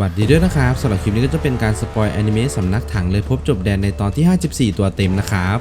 วัสดีด้วยนะครับสำหรับคลิปนี้ก็จะเป็นการสปอยแอนิเมะสำนักถังเลยพบจบแดนในตอนที่ 54 ตัวเต็มนะครับ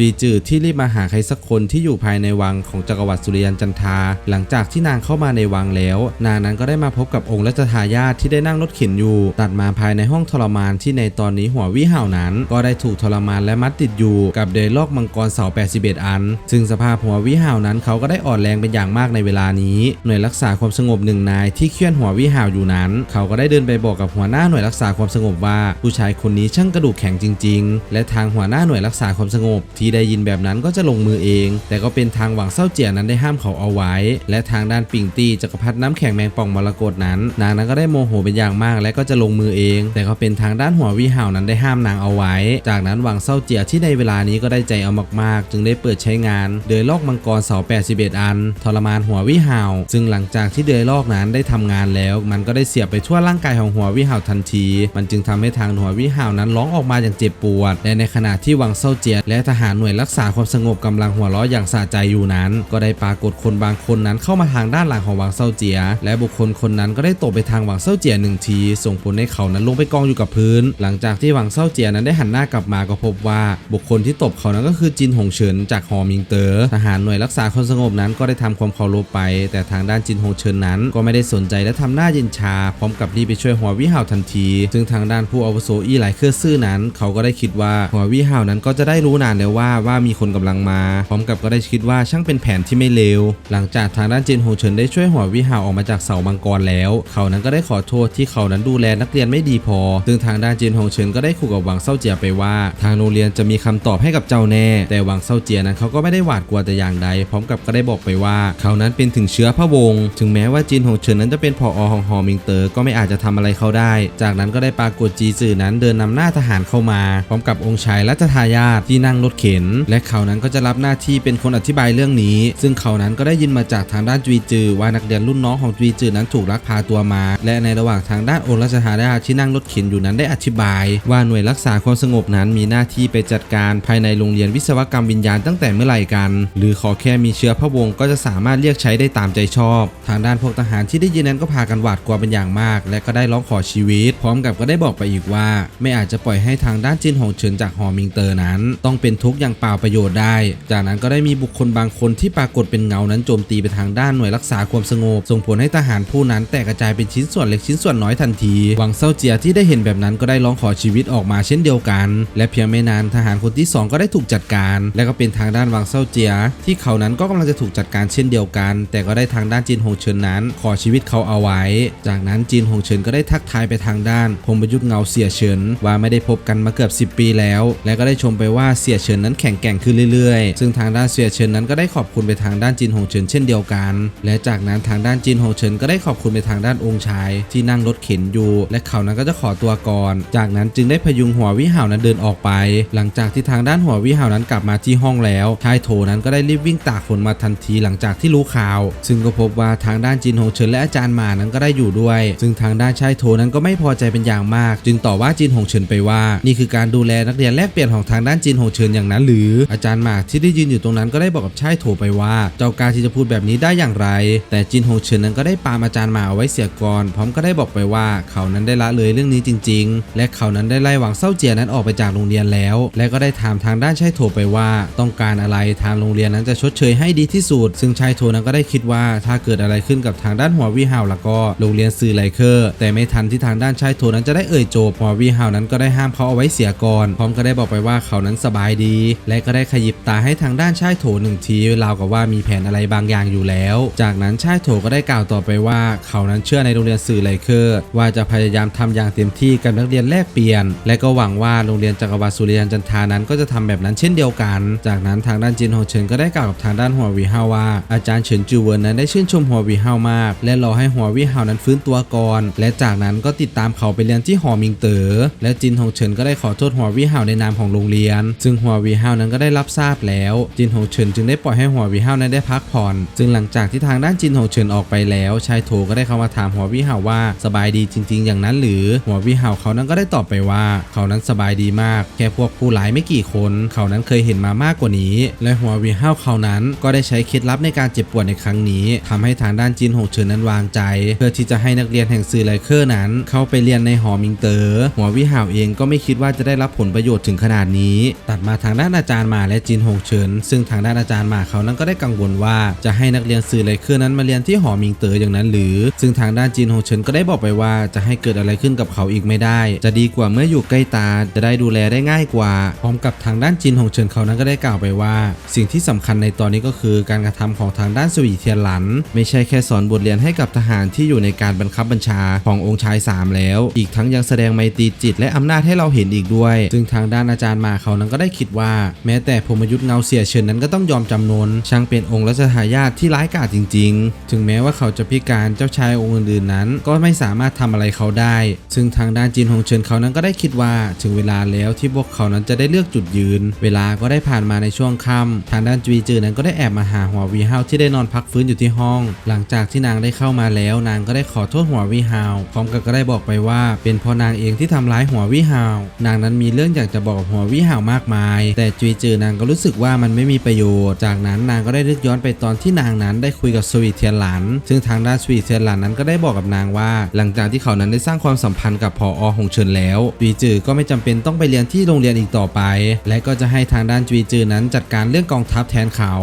จุยจืดที่รีบมาหาใครสักคนที่อยู่ภายในวังของจักรวรรดิสุริยันจันทา หลังจากที่นางเข้ามาในวังแล้ว นางนั้นก็ได้มาพบกับองค์รัชทายาทที่ได้นั่งรถเข็นอยู่ ตัดมาภายในห้องทรมานที่ในตอนนี้หัววิหาวนั้น ก็ได้ถูกทรมานและมัดติดอยู่กับเดลอกมังกรเสา81 อัน ซึ่งสภาพหัววิหาวนั้นเขาก็ได้อ่อนแรงเป็นอย่างมากในเวลานี้ หน่วยรักษาความสงบหนึ่งนายที่เคี่ยนหัววิหาวอยู่นั้น เขาก็ได้เดินไปบอกกับหัวหน้าหน่วยรักษาความสงบว่า ผู้ชายคนนี้ช่างกระดูกแข็งจริง ๆ และทางหัวหน้าหน่วยรักษาความสงบที่ได้ยินแบบนั้นก็จะลงมือเอง แต่ก็เป็นทางหวังเศร้าเจียนั้นได้ห้ามเขาเอาไว้ และทางด้านปิงตี้จักรพรรดิน้ำแข็งแมงป่องมรกตนั้น นางนั้นก็ได้โมโหเป็นอย่างมากและก็จะลงมือเอง แต่ก็เป็นทางด้านหัววิหาวนั้นได้ห้ามนางเอาไว้ จากนั้นหวังเศร้าเจียที่ในเวลานี้ก็ได้ใจเอามากๆ จึงได้เปิดใช้งาน เดือยลอกมังกรเสา81 อัน ทรมานหัววิหาว ซึ่งหลังจากที่เดือยลอกนั้นได้ทำงานแล้ว มันก็ได้เสียบไปทั่วร่างกายของหัววิหาวทันที มันจึงทำให้ทางหัววิหาวนั้นร้องออกมาอย่างเจ็บปวดและในขณะที่หวังเศร้าเจียและทหารหน่วยรักษาความสงบกำลังหัวเราะอย่างสะใจอยู่นั้น ก็ได้ปรากฏคนบางคนนั้นเข้ามาทางด้านหลังของหวังเศร้าเจีย และบุคคลคนนั้นก็ได้ตบไปทางหวังเศร้าเจียหนึ่งที ส่งผลให้เขานั้นลงไปกองอยู่กับพื้น หลังจากที่หวังเศร้าเจียนั้นได้หันหน้ากลับมาก็พบว่าบุคคลที่ตบเขานั้นก็คือจินหงเฉินจากหอมิงเตอ๋อทหารหน่วยรักษาความสงบนั้นก็ได้ทำความเคารพไป แต่ทางด้านจินหงเฉินนั้น ก็ไม่ได้สนใจและทำหน้าเย็นชา พร้อมกับรีบไปช่วยหัววิหาวทันที ซึ่งทางด้านผู้อาวุโสอีหลายเครือซื่อนั้น เขาก็ได้คิดว่าหัววิหาวนั้นก็จะได้รู้นานแล้วว่าว่ามีคนกำลังมา พร้อมกับก็ได้คิดว่าช่างเป็นแผนที่ไม่เลว หลังจากทางด้านจินหงเฉินได้ช่วยหัววิหาวออกมาจากเสามังกรแล้ว เขานั้นก็ได้ขอโทษที่เขานั้นดูแลนักเรียนไม่ดีพอ ซึ่งทางด้านจินหงเฉินก็ได้ขู่กับหวังเซาเจียไปว่า ทางโรงเรียนจะมีคำตอบให้กับเจ้าแน่ แต่หวังเซาเจียนั้นเขาก็ไม่ได้หวาดกลัวแต่อย่างใด พร้อมกับก็ได้บอกไปว่า เขานั้นเป็นถึงเชื้อพระวงศ์ ถึงแม้ว่าจินหงเฉินนั้นจะเป็นผอของหอมิงเตอ๋อก็ไม่อาจจะทำอะไรเขาได้ จากนั้นก็ได้ปรากฏจีจื่อนั้นเดินนำหน้าทหารเข้ามา พร้อมกับองค์ชายรัชทายาทที่นั่งรถเข็นและเขานั้นก็จะรับหน้าที่เป็นคนอธิบายเรื่องนี้ ซึ่งเขานั้นก็ได้ยินมาจากทางด้านจุยจือ ว่านักเรียนรุ่นน้องของจุยจือนั้นถูกลักพาตัวมา และในระหว่างทางด้านโอรัชทายาทที่นั่งรถเข็นอยู่นั้นได้อธิบาย ว่าหน่วยรักษาความสงบนั้นมีหน้าที่ไปจัดการภายในโรงเรียนวิศวกรรมวิญญาณตั้งแต่เมื่อไหร่กัน หรือขอแค่มีเชื้อพระวงศ์ก็จะสามารถเรียกใช้ได้ตามใจชอบ ทางด้านพวกทหารที่ได้ยินนั้นก็พากันหวาดกลัวเป็นอย่างมาก และก็ได้ร้องขอชีวิต พร้อมกับก็ได้บอกไปอีกว่า ไม่อาจจะปล่อยให้ทางด้านจินหงเฉินจากหอมิงเตอร์นั้น ต้องเป็นทุกข์อย่างเปล่าประโยชน์ได้ จากนั้นก็ได้มีบุคคลบางคนที่ปรากฏเป็นเงานั้นโจมตีไปทางด้านหน่วยรักษาความสงบ ส่งผลให้ทหารผู้นั้นแตกกระจายเป็นชิ้นส่วนเล็กชิ้นส่วนน้อยทันทีหวังเซาเจียที่ได้เห็นแบบนั้นก็ได้ร้องขอชีวิตออกมาเช่นเดียวกัน และเพียงไม่นานทหารคนที่สองก็ได้ถูกจัดการ และก็เป็นทางด้านหวังเซาเจีย ที่เขานั้นก็กำลังจะถูกจัดการเช่นเดียวกัน แต่ก็ได้ทางด้านจินหงเฉินนั้น ขอชีวิตเขาเอาไว้ จากนั้นจินหงเฉินก็ได้ทักทายไปทางด้านพงประยุทธ์เงาเสียเฉินว่าไม่ได้พบกันมาเกือบ 10 ปีแล้ว และก็ได้ชมไปว่าเสียเฉินนั้นแข็งแกร่งขึ้นเรื่อยๆ ซึ่งทางด้านเสียเฉินนั้นก็ได้ขอบคุณไปทางด้านจินหงเฉินเช่นเดียวกัน และจากนั้นทางด้านจินหงเฉินก็ได้ขอบคุณไปทางด้านองค์ชาย ที่นั่งรถเข็นอยู่ และเขานั้นก็จะขอตัวก่อน จากนั้นจึงได้พยุงหัววิหาวนั้นเดินออกไป หลังจากที่ทางด้านหัววิหาวนั้นกลับมาที่ห้องแล้วชายโถนั้นก็ได้รีบวิ่งตากฝนมาทันทีหลังจากที่รู้ข่าว ซึ่งก็พบว่าทางด้านจินหงเฉินและอาจารย์หมานั้นก็ได้อยู่ด้วย ซึ่งทางด้านชายโถนั้นก็ไม่พอใจเป็นอย่างมาก จึงต่อว่าจินหงเฉินไปว่า นี่คือการดูแลนักเรียนแลกเปลี่ยนของทางด้านจินหงเฉินอย่างนั้นหรือ อาจารย์หมากที่ได้ยืนอยู่ตรงนั้นก็ได้บอกกับชายโถไปว่า เจ้าการที่จะพูดแบบนี้ได้อย่างไร แต่จินหงเฉินนั้นก็ได้ปามอาจารย์หมาเอาไว้เสียก่อน พร้อมก็ได้บอกไปว่าเขานั้นได้ละเลยเรื่องนี้จริง ๆ และเขานั้นได้ไล่หวังเศร้าเจียนั้นออกไปจากโรงเรียนแล้ว และก็ได้ถามทางด้านชายโถไปว่าต้องการอะไรทางโรงเรียนนั้นจะชดเชยให้ดีที่สุด ซึ่งชายโถนั้นก็ได้คิดว่าถ้าเกิดอะไรขึ้นกับทางด้านหัววิหาวแล้วก็โรงเรียนสื่อไลเคอร์ แต่ไม่ทันที่ทางด้านชายโถนั้นจะได้เอ่ยโจบหัววิหาวนั้นก็ได้ห้ามเขาเอาไว้เสียก่อน พร้อมก็ได้บอกไปว่าเขานั้นสบายดีและก็ได้ขยิบตาให้ทางด้านชายโถหนึ่งทีราวกับว่ามีแผนอะไรบางอย่างอยู่แล้ว จากนั้นชายโถก็ได้กล่าวต่อไปว่าเขานั้นเชื่อในโรงเรียนสื่อไลเคอร์ว่าจะพยายามทำอย่างเต็มที่กับนักเรียนแลกเปลี่ยน และก็หวังว่าโรงเรียนจักรวรรดิสุริยันจันทานั้นก็จะทำแบบนั้นเช่นเดียวกัน จากนั้นทางด้านจินโฮเฉินก็ได้กล่าวกับทางด้านหัววีเฮาว่า อาจารย์เฉินจูเวินนั้นได้ชื่นชมหัววีเฮามาก และรอให้หัววีเฮานั้นฟื้นตัวก่อน และจากนั้นก็ติดตามเขาไปเรียนที่หอมิงเตอ๋อและจินโฮเฉินก็ได้ขอโทษหัววีเฮาในนามของโรงเรียน ซึ่งหัววีฮเฮานั้นก็ได้รับทราบแล้ว จินหงเฉินจึงได้ปล่อยให้หัววีเฮานั้นได้พักผ่อน ซึ่งหลังจากที่ทางด้านจินหงเฉินออกไปแล้ว ชายโถก็ได้เข้ามาถามหัววีเฮาว่าสบายดีจริง ๆ อย่างนั้นหรือ หัววีเฮาเขานั้นก็ได้ตอบไปว่า เขานั้นสบายดีมาก แค่พวกผู้ร้ายไม่กี่คน เขานั้นเคยเห็นมามากกว่านี้ และหัววีเฮาเขานั้นก็ได้ใช้เคล็ดลับในการเจ็บปวดในครั้งนี้ทำให้ทางด้านจินหงเฉินนั้นวางใจ เพื่อที่จะให้นักเรียนแห่งสื่อไลเคอร์นั้น เข้าไปเรียนในหอมิงเตอร์หัววิหาวเองก็ไม่คิดว่าจะได้รับผลประโยชน์ถึงขนาดนี้ ตัดมาทางด้านานอาจารย์มาและจินหงเฉิน ซึ่งทางด้านอาจารย์มาเขานั้นก็ได้กังวลว่าจะให้นักเรียนสื่อไลเคอร์นั้นมาเรียนที่หอมิงเตออย่างนั้นหรือ ซึ่งทางด้านจินหงเฉินก็ได้บอกไปว่าจะให้เกิดอะไรขึ้นกับเขาอีกไม่ได้ จะดีกว่าเมื่ออยู่ใกล้ตาจะได้ดูแลได้ง่ายกว่า พร้อมกับทางด้านจินหงเฉินเขานั้นก็ได้กล่าวไปว่า สิ่งที่สำคัญในตอนนี้ก็คือการกระทำของทางด้านสวีเทียนหลัน ไม่ใช่แค่สอนบทเรียนให้กับทหารที่อยู่ในการบังคับบัญชาขององค์ชายสามแล้ว อีกทั้งยังแสดงไมตรีจิต และอำนาจให้เราเห็นอีกด้วย ซึ่งทางด้านอาจารย์มาเขานั้นก็ได้คิดว่าแม้แต่พมยุทธ์เงาเสียเฉินนั้นก็ต้องยอมจำนนช่างเป็นองค์รัชทายาทที่ร้ายกาจจริง ๆ ถึงแม้ว่าเขาจะพิการเจ้าชายองค์อื่นๆนั้น ก็ไม่สามารถทำอะไรเขาได้ ซึ่งทางด้านจินหงเฉินเขานั้นก็ได้คิดว่าถึงเวลาแล้วที่พวกเขานั้นจะได้เลือกจุดยืน เวลาก็ได้ผ่านมาในช่วงค่ำทางด้านจุยจือนั้นก็ได้แอบมาหาหัววีเฮาที่ได้นอนพักฟื้นอยู่ที่ห้อง หลังจากที่นางได้เข้ามาแล้ว นางก็ได้ขอโทษหัววีเฮาพร้อมกับก็ได้บอกไปว่า เป็นพราะนางเองที่ทำร้ายหัววีเฮานางนั้นมีเรื่องอยากจะบอกหัววีเฮามากมายแต่จุยจือนางก็รู้สึกว่ามันไม่มีประโยชน์ จากนั้นนางก็ได้นึกย้อนไปตอนที่นางนั้นได้คุยกับสวีเทียนหลัน ซึ่งทางด้านสวีเทียนหลันนั้นก็ได้บอกกับนางว่า หลังจากที่เขานั้นได้สร้างความสัมพันธ์กับพออหงเฉินแล้วจุยจือก็ไม่จำเป็นต้องไปเรียนที่โรงเรียนอีกต่อไป และก็จะให้ทางด้านจุยจือนั้นจัดการเรื่องกองทัพแทนเขา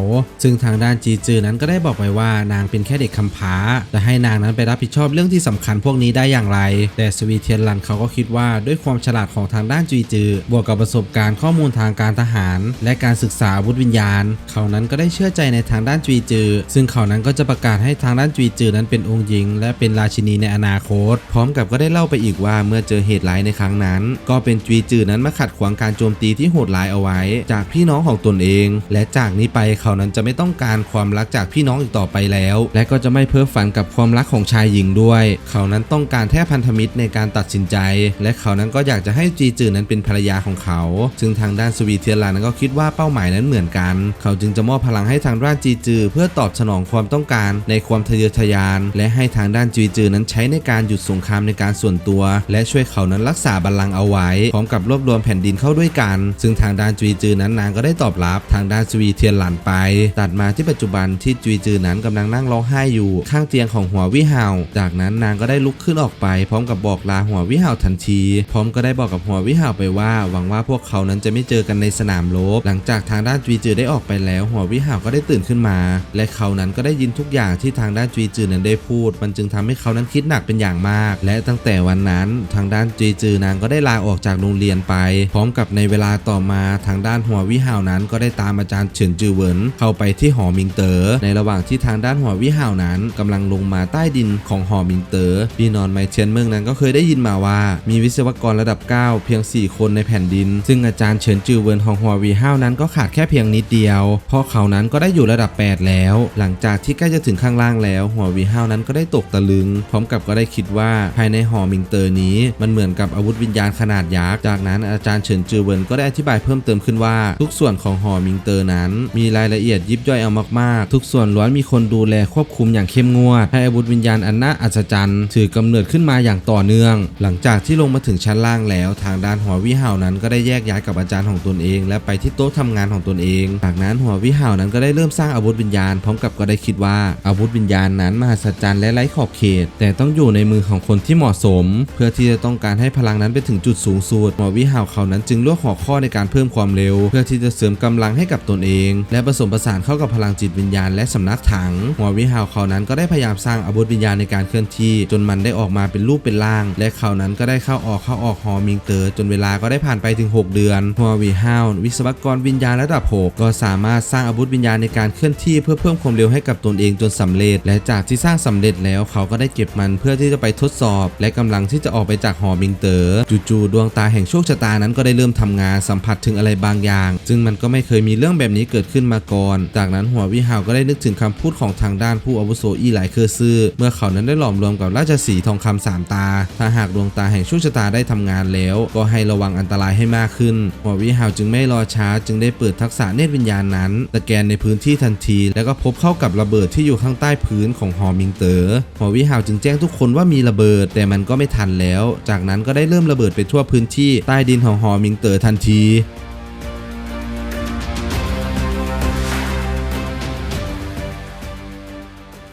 ซึ่งทางด้านจีจือนั้นก็ได้บอกไปว่านางเป็นแค่เด็กคำผาจะให้นางนั้นไปรับผิดชอบเรื่องที่สำคัญพวกนี้ได้อย่างไร แต่สวีเทียนหลันเขาก็คิดว่าด้วยความฉลาดของทางด้านจุยจือบวกกับประสบการณ์ข้อมูลทางการทหาร และการศึกษาอาวุธวิญญาณ เขานั้นก็ได้เชื่อใจในทางด้านจุยจือ ซึ่งเขานั้นก็จะประกาศให้ทางด้านจุยจือนั้นเป็นองค์หญิง และเป็นราชินีในอนาคต พร้อมกับก็ได้เล่าไปอีกว่าเมื่อเจอเหตุร้ายในครั้งนั้น ก็เป็นจุยจือนั้นมาขัดขวางการโจมตีที่โหดร้ายเอาไว้ จากพี่น้องของตนเอง และจากนี้ไปเขานั้นจะไม่ต้องการความรักจากพี่น้องอีกต่อไปแล้ว และก็จะไม่เพ้อฝันกับความรักของชายหญิงด้วย เขานั้นต้องการแค่พันธมิตรในการตัดสินใจ และเขานั้นก็อยากจะให้จีจือนั้นเป็นภรรยาของเขา ซึ่งทางด้านสวีเทียนลานั้นก็คิดว่าเป้าหมายนั้นเหมือนกัน เขาจึงจะมอบพลังให้ทางด้านจีจือ เพื่อตอบสนองความต้องการในความทะเยอทะยาน และให้ทางด้านจีจือนั้นใช้ในการหยุดสงครามในการส่วนตัว และช่วยเขานั้นรักษาบัลลังก์เอาไว้พร้อมกับรวบรวมแผ่นดินเข้าด้วยกัน ซึ่งทางด้านจีจือนั้นนางก็ได้ตอบรับทางด้านสวีเทียนหลันไป ตัดมาที่ปัจจุบันที่จุยจือนั้นกำลังนั่งร้องไห้อยู่ข้างเตียงของหัววิหาวจากนั้นนางก็ได้ลุกขึ้นออกไป พร้อมกับบอกลาหัววิหาวทันที พร้อมก็ได้บอกกับหัววิหาวไปว่า หวังว่าพวกเขานั้นจะไม่เจอกันในสนามรบหลังจากทางด้านจุยจือได้ออกไปแล้ว หัววิหาวก็ได้ตื่นขึ้นมา และเขานั้นก็ได้ยินทุกอย่างที่ทางด้านจุยจือนั้นได้พูด มันจึงทำให้เขานั้นคิดหนักเป็นอย่างมาก และตั้งแต่วันนั้นทางด้านจุยจือนางก็ได้ลาออกจากโรงเรียนไป พร้อมกับในเวลาต่อมาทางด้านหัววิหาวนั้นก็ได้ตามอาจารย์เฉินจือเหวินเข้าไปที่หอมิงเตอ๋อในระหว่างที่ทางด้านหัววิหาวนั้นกำลังลงมาใต้ดินของหอมิงเตอ๋อพี่นอนไมเทียนเมืองนั้นก็เคยได้ยินมาว่า มีวิศวกรระดับ 9 เพียง 4 คนในแผ่นดิน ซึ่งอาจารย์เฉินจือเหวินของหัววิหาวนั้นก็ขาดแค่เพียงนิดเดียว เพราะเขานั้นก็ได้อยู่ระดับ 8 แล้ว หลังจากที่ใกล้จะถึงข้างล่างแล้ว หัววิหาวนั้นก็ได้ตกตะลึง พร้อมกับก็ได้คิดว่าภายในหอมิงเตอ๋อนี้ มันเหมือนกับอาวุธวิญญาณขนาดยักษ์ จากนั้นอาจารย์เฉินจือเวินก็ได้อธิบายเพิ่มเติมขึ้นว่า ทุกส่วนของหอมิงเตอ๋อนั้น มีรายละเอียดยิบย่อยเอามากๆ ทุกส่วนล้วนมีคนดูแลควบคุมอย่างเข้มงวดให้อาวุธวิญญาณอันน่าอัศจรรย์ถือกำเนิดขึ้นมาอย่างต่อเนื่อง หลังจากที่ลงมาถึงชั้นล่างแล้ว ทางด้านหัววิหานั้นก็ได้แยกย้ายกับอาจารย์ของตนเองและไปที่โต๊ะทำงานของตนเอง จากนั้นหัววิหาวนั้นก็ได้เริ่มสร้างอาวุธวิญญาณพร้อมกับก็ได้คิดว่าอาวุธวิญญาณนั้นมหัศจรรย์และไร้ขอบเขต แต่ต้องอยู่ในมือของคนที่เหมาะสม เพื่อที่จะต้องการให้พลังนั้นไปถึงจุดสูงสุดหัววิหาวเขานั้นจึงเลือกหัวข้อในการเพิ่มความเร็ว เพื่อที่จะเสริมกำลังให้กับตนเอง และผสมผสานเข้ากับพลังจิตวิญญาณและสำนักถัง หัววิหาวเขานั้นก็ได้พยายามสร้างอาวุธวิญญาณในการเคลื่อนที่ จนมันได้ออกมาเป็นรูปเป็นร่าง และเขานั้นก็ได้เข้าออกเข้าออกหอมิงเตอร์จนเวลาก็ได้ผ่านไปถึง 6 เดือน หัววิหาววิศวกรวิญญาณระดับ6ก็สามารถสร้างอาวุธวิญญาณในการเคลื่อนที่เพื่อเพิ่มความเร็วให้กับตนเองจนสำเร็จ และจากที่สร้างสำเร็จแล้วเขาก็ได้เก็บมันเพื่อที่จะไปทดสอบ และกำลังที่จะออกไปจากหอมิงเตอร์จู่ๆดวงตาแห่งโชคชะตานั้นก็ได้เริ่มทำงานสัมผัสถึงอะไรบางอย่าง ซึ่งมันก็ไม่เคยมีเรื่องแบบนี้เกิดขึ้นมาก่อน จากนั้นหัววิหาวก็ได้นึกถึงคำพูดของทางด้านผู้อาวุโสอีหลายเคอร์ซื่อเมื่อเขานั้นได้หลอมรวมกับราชสีห์ทองคำสามตา ถ้าหากดวงตาแห่งโชคชะตาได้ทำงานแล้ว ก็ให้ระวังอันตรายให้มากขึ้นหัววิหาวจึงไม่รอช้าจึงได้เปิดทักษะเนตรวิญญาณนั้นสแกนในพื้นที่ทันที แล้วก็พบเข้ากับระเบิดที่อยู่ข้างใต้พื้นของหอมิงเตอ๋อหอวิหาวจึงแจ้งทุกคนว่ามีระเบิด แต่มันก็ไม่ทันแล้ว จากนั้นก็ได้เริ่มระเบิดไปทั่วพื้นที่ใต้ดินของหอมิงเตอ๋อทันที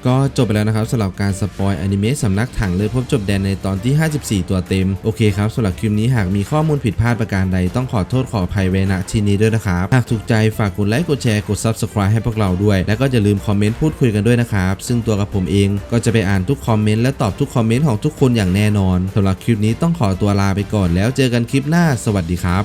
ก็จบไปแล้วนะครับสำหรับการสปอยอนิเมะสำนักถังเลยพบจบแดนในตอนที่ 54 ตัวเต็ม โอเคครับสำหรับคลิปนี้หากมีข้อมูลผิดพลาดประการใดต้องขอโทษขออภัยไว้ณที่นี้ด้วยนะครับ หากถูกใจฝากกดไลค์กดแชร์กด Subscribe ให้พวกเราด้วย แล้วก็อย่าลืมคอมเมนต์พูดคุยกันด้วยนะครับ ซึ่งตัวกับผมเองก็จะไปอ่านทุกคอมเมนต์และตอบทุกคอมเมนต์ของทุกคนอย่างแน่นอนสำหรับคลิปนี้ต้องขอตัวลาไปก่อนแล้วเจอกันคลิปหน้า สวัสดีครับ